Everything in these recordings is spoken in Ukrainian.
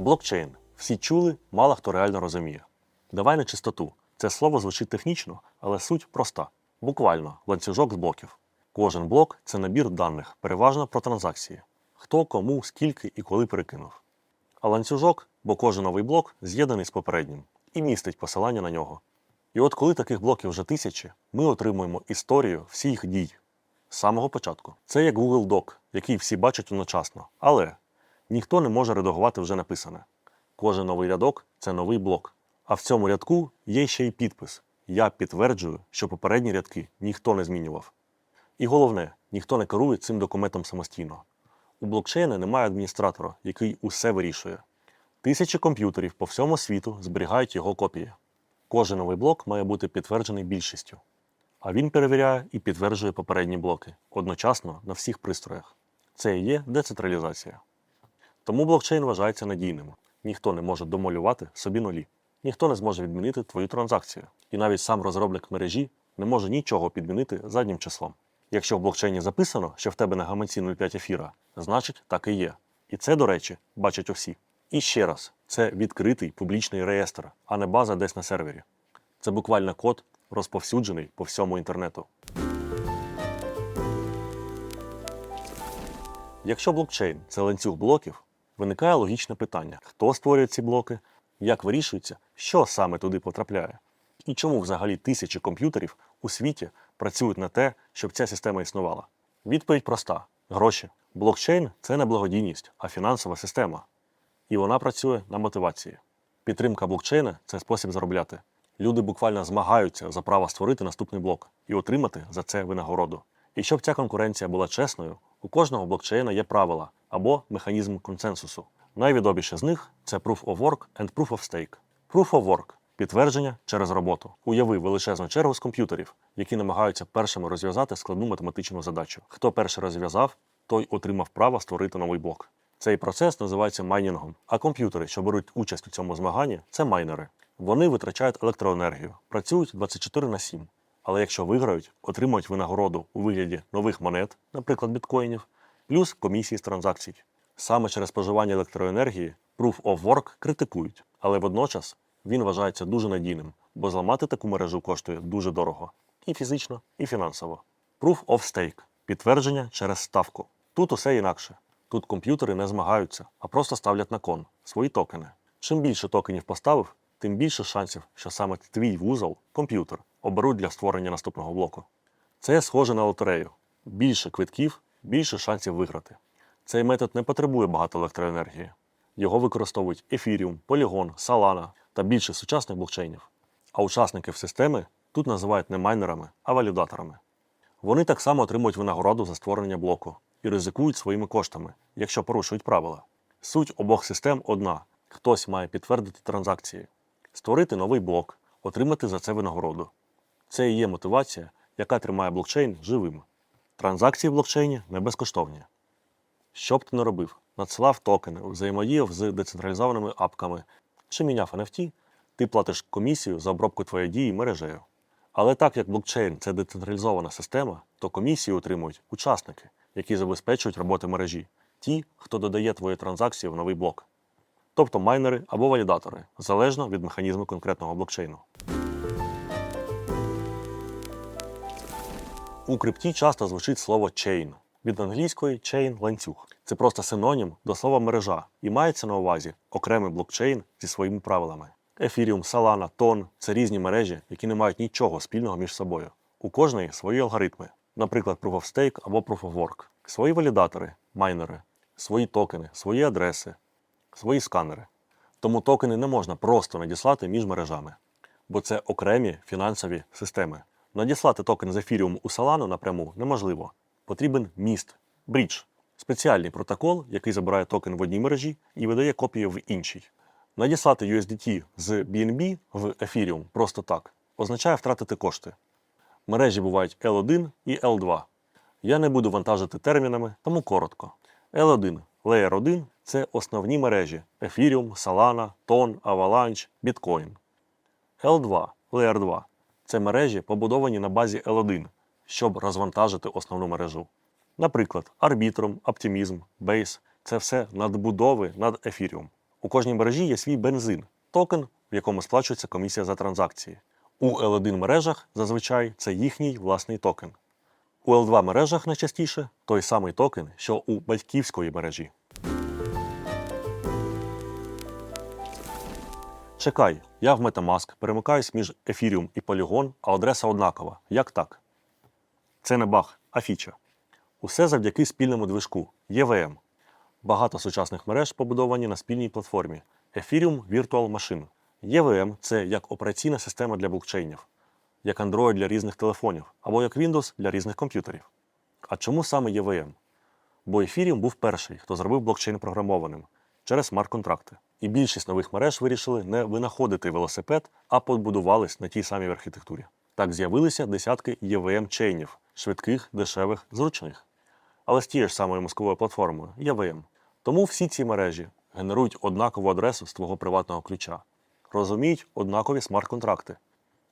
Блокчейн. Всі чули, мало хто реально розуміє. Давай на чистоту. Це слово звучить технічно, але суть проста. Буквально ланцюжок з блоків. Кожен блок це набір даних, переважно про транзакції. Хто, кому, скільки і коли перекинув. А ланцюжок, бо кожен новий блок з'єднаний з попереднім і містить посилання на нього. І от коли таких блоків вже тисячі, ми отримуємо історію всіх дій з самого початку. Це як Google Doc, який всі бачать одночасно. Але ніхто не може редагувати вже написане. Кожен новий рядок це новий блок. А в цьому рядку є ще й підпис. Я підтверджую, що попередні рядки ніхто не змінював. І головне, ніхто не керує цим документом самостійно. У блокчейна немає адміністратора, який усе вирішує. Тисячі комп'ютерів по всьому світу зберігають його копії. Кожен новий блок має бути підтверджений більшістю. А він перевіряє і підтверджує попередні блоки одночасно на всіх пристроях. Це і є децентралізація. Тому блокчейн вважається надійним. Ніхто не може домалювати собі нулі. Ніхто не зможе відмінити твою транзакцію. І навіть сам розробник мережі не може нічого підмінити заднім числом. Якщо в блокчейні записано, що в тебе на гаманці 0,5 ефіра, значить так і є. І це, до речі, бачать усі. І ще раз, це відкритий публічний реєстр, а не база десь на сервері. Це буквально код, розповсюджений по всьому інтернету. Якщо блокчейн це ланцюг блоків, виникає логічне питання: хто створює ці блоки, як вирішується, що саме туди потрапляє, і чому взагалі тисячі комп'ютерів у світі працюють на те, щоб ця система існувала. Відповідь проста: гроші. Блокчейн це не благодійність, а фінансова система. І вона працює на мотивації. Підтримка блокчейна це спосіб заробляти. Люди буквально змагаються за право створити наступний блок і отримати за це винагороду. І щоб ця конкуренція була чесною, у кожного блокчейна є правила або механізм консенсусу. Найвідоміше з них це Proof of Work and Proof of Stake. Proof of Work підтвердження через роботу. Уяви величезну чергу з комп'ютерів, які намагаються першими розв'язати складну математичну задачу. Хто перший розв'язав, той отримав право створити новий блок. Цей процес називається майнінгом. А комп'ютери, що беруть участь у цьому змаганні, це майнери. Вони витрачають електроенергію, працюють 24 на 7. Але якщо виграють, отримують винагороду у вигляді нових монет, наприклад, біткоїнів, плюс комісії з транзакцій. Саме через споживання електроенергії Proof of Work критикують, але водночас він вважається дуже надійним, бо зламати таку мережу коштує дуже дорого і фізично, і фінансово. Proof of Stake підтвердження через ставку. Тут усе інакше. Тут комп'ютери не змагаються, а просто ставлять на кон свої токени. Чим більше токенів поставив, тим більше шансів, що саме твій вузол, комп'ютер, оберуть для створення наступного блоку. Це схоже на лотерею. Більше квитків, більше шансів виграти. Цей метод не потребує багато електроенергії. Його використовують Ethereum, Polygon, Solana та більше сучасних блокчейнів. А учасників системи тут називають не майнерами, а валідаторами. Вони так само отримують винагороду за створення блоку і ризикують своїми коштами, якщо порушують правила. Суть обох систем одна: хтось має підтвердити транзакції, створити новий блок, отримати за це винагороду. Це і є мотивація, яка тримає блокчейн живим. Транзакції в блокчейні не безкоштовні. Що б ти не робив, надсилав токени, взаємодіяв з децентралізованими апками чи міняв NFT, ти платиш комісію за обробку твоєї дії мережею. Але так як блокчейн це децентралізована система, то комісію отримують учасники, які забезпечують роботу мережі, ті, хто додає твої транзакції в новий блок. Тобто майнери або валідатори, залежно від механізму конкретного блокчейну. У крипті часто звучить слово chain. Від англійської chain – ланцюг. Це просто синонім до слова мережа і мається на увазі окремий блокчейн зі своїми правилами. Ethereum, Solana, Ton – це різні мережі, які не мають нічого спільного між собою. У кожної свої алгоритми, наприклад, Proof of Stake або Proof of Work, свої валідатори, майнери, свої токени, свої адреси, свої сканери. Тому токени не можна просто надіслати між мережами, бо це окремі фінансові системи. Надіслати токен з Ethereum у Solana напряму неможливо. Потрібен міст, брідж, спеціальний протокол, який забирає токен в одній мережі і видає копію в іншій. Надіслати USDT з BNB в Ethereum просто так означає втратити кошти. Мережі бувають L1 і L2. Я не буду вантажити термінами, тому коротко. L1 Layer 1 це основні мережі Ethereum, Solana, Ton, Avalanche, Bitcoin. L2 Layer 2 це мережі, побудовані на базі L1, щоб розвантажити основну мережу. Наприклад, Arbitrum, Optimism, Base це все надбудови над Ethereum. У кожній мережі є свій бензин, токен, в якому сплачується комісія за транзакції. У L1 мережах зазвичай це їхній власний токен. У L2 мережах найчастіше той самий токен, що у батьківської мережі. Чекай, я в Metamask перемикаюсь між Ethereum і Polygon, а адреса однакова. Як так? Це не баг, а фіча. Усе завдяки спільному движку EVM. Багато сучасних мереж побудовані на спільній платформі Ethereum Virtual Machine. EVM – це як операційна система для блокчейнів, як Android для різних телефонів або як Windows для різних комп'ютерів. А чому саме EVM? Бо Ethereum був перший, хто зробив блокчейн програмованим через смарт-контракти. І більшість нових мереж вирішили не винаходити велосипед, а побудувались на тій самій архітектурі. Так з'явилися десятки EVM-чейнів швидких, дешевих, зручних. Але з тією ж самою мозковою платформою EVM. Тому всі ці мережі генерують однакову адресу з твого приватного ключа, розуміють однакові смарт-контракти,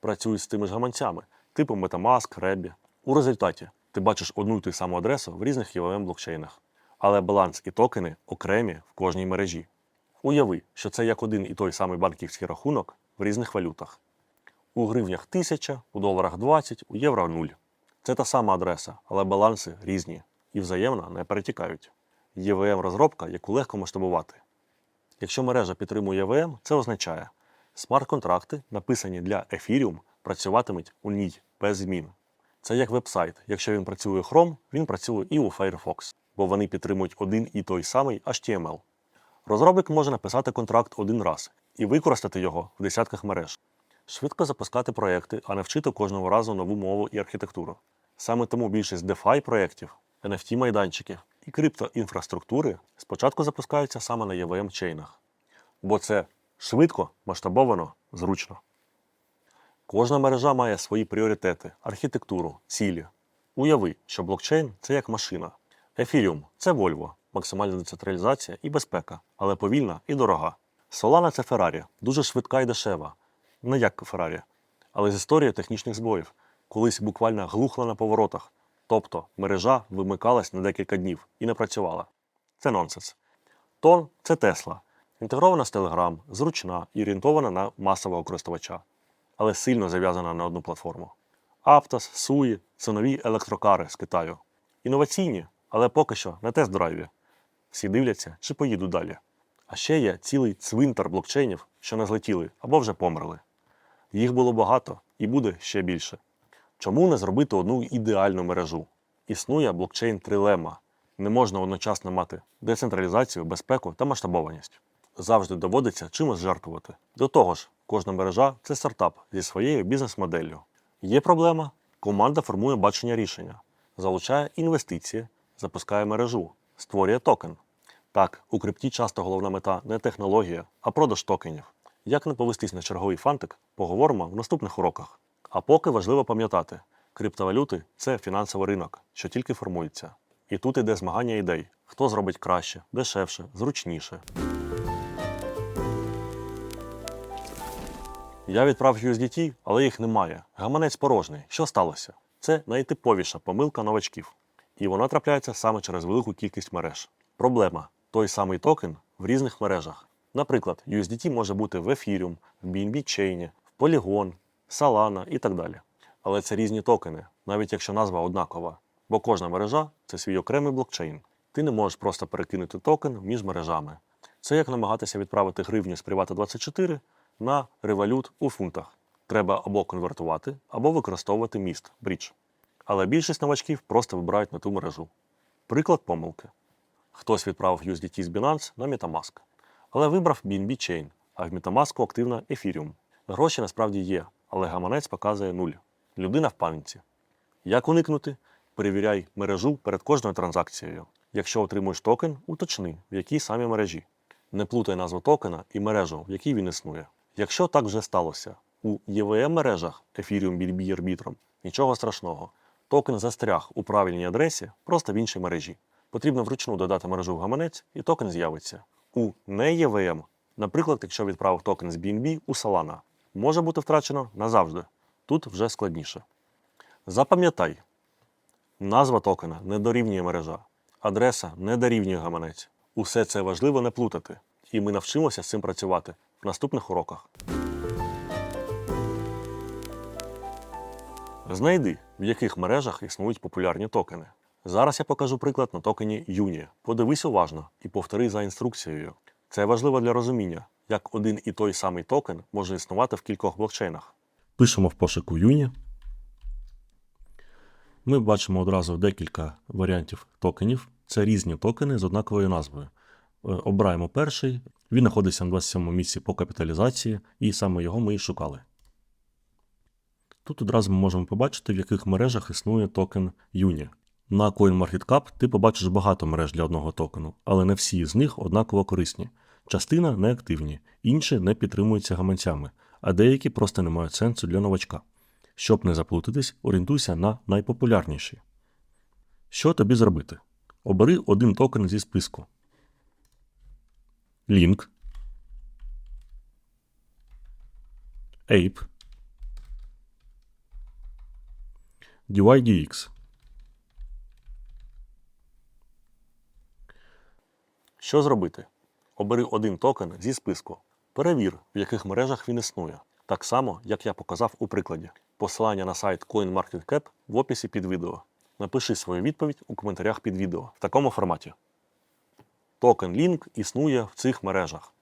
працюють з тими ж гаманцями, типу Metamask, Rebbe. У результаті ти бачиш одну й ту саму адресу в різних EVM блокчейнах, але баланс і токени окремі в кожній мережі. Уяви, що це як один і той самий банківський рахунок в різних валютах. У гривнях 1000, у доларах 20, у євро 0. Це та сама адреса, але баланси різні і взаємно не перетікають. EVM розробка, яку легко масштабувати. Якщо мережа підтримує EVM, це означає, смарт-контракти, написані для Ethereum, працюватимуть у ній без змін. Це як веб-сайт. Якщо він працює у Chrome, він працює і у Firefox, бо вони підтримують один і той самий HTML. Розробник може написати контракт один раз і використати його в десятках мереж. Швидко запускати проекти, а не вчити кожного разу нову мову і архітектуру. Саме тому більшість DeFi проєктів, NFT майданчиків і криптоінфраструктури спочатку запускаються саме на EVM чейнах, бо це швидко, масштабовано, зручно. Кожна мережа має свої пріоритети, архітектуру, цілі. Уяви, що блокчейн це як машина. Ethereum – це Volvo, максимальна децентралізація і безпека, але повільна і дорога. Solana – це Ferrari, дуже швидка і дешева, не як Ferrari, але з історією технічних збоїв, колись буквально глухла на поворотах, тобто мережа вимикалась на декілька днів і не працювала. Це нонсенс. Тон це Tesla, інтегрована з Telegram, зручна і орієнтована на масового користувача, але сильно зав'язана на одну платформу. Aptos, Sui – це нові електрокари з Китаю. Інноваційні, але поки що на тест-драйві. Всі дивляться, чи поїдуть далі. А ще є цілий цвинтар блокчейнів, що не злетіли або вже померли. Їх було багато і буде ще більше. Чому не зробити одну ідеальну мережу? Існує блокчейн трилема. Не можна одночасно мати децентралізацію, безпеку та масштабованість. Завжди доводиться чимось жертвувати. До того ж, кожна мережа це стартап зі своєю бізнес-моделлю. Є проблема. Команда формує бачення рішення, залучає інвестиції, запускає мережу, створює токен. Так, у крипті часто головна мета не технологія, а продаж токенів. Як не повестись на черговий фантик, поговоримо в наступних уроках. А поки важливо пам'ятати, криптовалюти це фінансовий ринок, що тільки формується. І тут іде змагання ідей, хто зробить краще, дешевше, зручніше. Я відправив USDT, але їх немає. Гаманець порожній. Що сталося? Це найтиповіша помилка новачків. І вона трапляється саме через велику кількість мереж. Проблема той самий токен в різних мережах. Наприклад, USDT може бути в Ethereum, в BNB Chain, в Polygon, Solana і так далі. Але це різні токени, навіть якщо назва однакова. Бо кожна мережа це свій окремий блокчейн. Ти не можеш просто перекинути токен між мережами. Це як намагатися відправити гривню з Privata 24 на револют у фунтах. Треба або конвертувати, або використовувати міст брідж. Але більшість новачків просто вибирають на ту мережу. Приклад помилки. Хтось відправив USDT з Binance на Metamask, але вибрав BNB Chain, а в Metamask активна Ethereum. Гроші насправді є, але гаманець показує нуль. Людина в пам'яті. Як уникнути? Перевіряй мережу перед кожною транзакцією. Якщо отримуєш токен, уточни, в якій самій мережі. Не плутай назву токена і мережу, в якій він існує. Якщо так вже сталося, у EVM мережах Ethereum BNB Arbitrum нічого страшного. Токен застряг у правильній адресі, просто в іншій мережі. Потрібно вручну додати мережу в гаманець, і токен з'явиться. У не EVM, наприклад, якщо відправив токен з BNB у Solana, може бути втрачено назавжди. Тут вже складніше. Запам'ятай, назва токена не дорівнює мережа, адреса не дорівнює гаманець. Усе це важливо не плутати. і ми навчимося з цим працювати в наступних уроках. Знайди, в яких мережах існують популярні токени. Зараз я покажу приклад на токені Юні. Подивись уважно і повтори за інструкцією. Це важливо для розуміння, як один і той самий токен може існувати в кількох блокчейнах. Пишемо в пошуку Юні. Ми бачимо одразу декілька варіантів токенів. Це різні токени з однаковою назвою. Е, Обираємо перший. Він знаходиться на 27 місці по капіталізації, і саме його ми і шукали. Тут одразу ми можемо побачити, в яких мережах існує токен Юні. На CoinMarketCap ти побачиш багато мереж для одного токену, але не всі з них однаково корисні. Частина неактивні, інші не підтримуються гаманцями, а деякі просто не мають сенсу для новачка. Щоб не заплутатись, орієнтуйся на найпопулярніші. Що тобі зробити? Обери один токен зі списку. Link. Ape. DYDX. Що зробити? Обери один токен зі списку. Перевір, в яких мережах він існує. Так само, як я показав у прикладі. Посилання на сайт CoinMarketCap в описі під відео. Напиши свою відповідь у коментарях під відео в такому форматі. Токен Link існує в цих мережах.